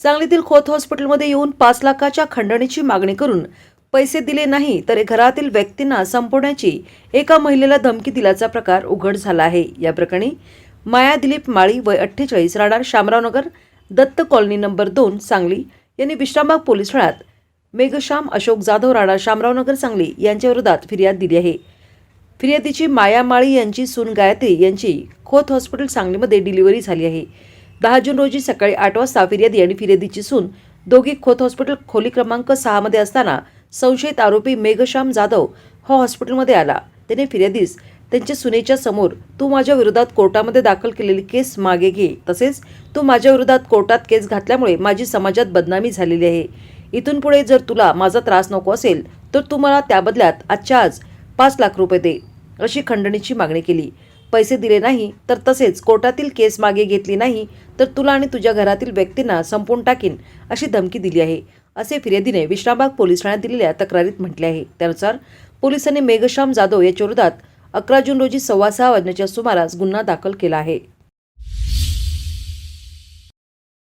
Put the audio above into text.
सांगलीतील खोत हॉस्पिटलमध्ये येऊन पाच लाखाच्या खंडणीची मागणी करून पैसे दिले नाही तर घरातील व्यक्तींना संपवण्याची एका महिलेला धमकी दिल्याचा प्रकार उघड झाला आहे. या प्रकरणी माया दिलीप माळी वय अठ्ठेचाळीस राहणार शामरावनगर दत्त कॉलनी नंबर दोन सांगली. यांनी विश्रामबाग पोलीस ठाण्यात मेघश्याम अशोक जाधव राणा शामरावनगर सांगली यांच्या विरोधात फिर्याद दिली आहे. फिर्यादीची माया माळी यांची सून गायत्री यांची खोत हॉस्पिटल सांगलीमध्ये डिलिव्हरी झाली आहे. दहा जून रोजी सकाळी आठ वाजता फिर्यादी आणि फिर्यादीची सून. दोघी खोत हॉस्पिटल खोली क्रमांक सहामध्ये असताना संशयित आरोपी मेघश्याम जाधव हा हॉस्पिटलमध्ये आला. त्याने फिर्यादीस त्यांच्या सुनेच्या समोर तू माझ्या विरोधात कोर्टामध्ये दाखल केलेली केस मागे घे. तसेच तू माझ्या विरोधात कोर्टात केस घातल्यामुळे माझी समाजात बदनामी झालेली आहे. इथून पुढे जर तुला माझा त्रास नको असेल तर तू मला त्याबदल्यात आजच्या आज पाच लाख रुपये दे अशी खंडणीची मागणी केली. पैसे दिले नाही तर तसेच कोर्टातील केस मागे घेतली नाही तर तुला आणि तुझ्या घरातील व्यक्तींना संपवून टाकीन अशी धमकी दिली आहे. असे फिर्यादीने विश्रामबाग पोलीस ठाण्यात दिलेल्या तक्रारीत म्हटले आहे. त्यानुसार पोलिसांनी मेघश्याम जाधव याच्या विरोधात अकरा जून रोजी सव्वा सहा वाजण्याच्या सुमारास गुन्हा दाखल केला आहे.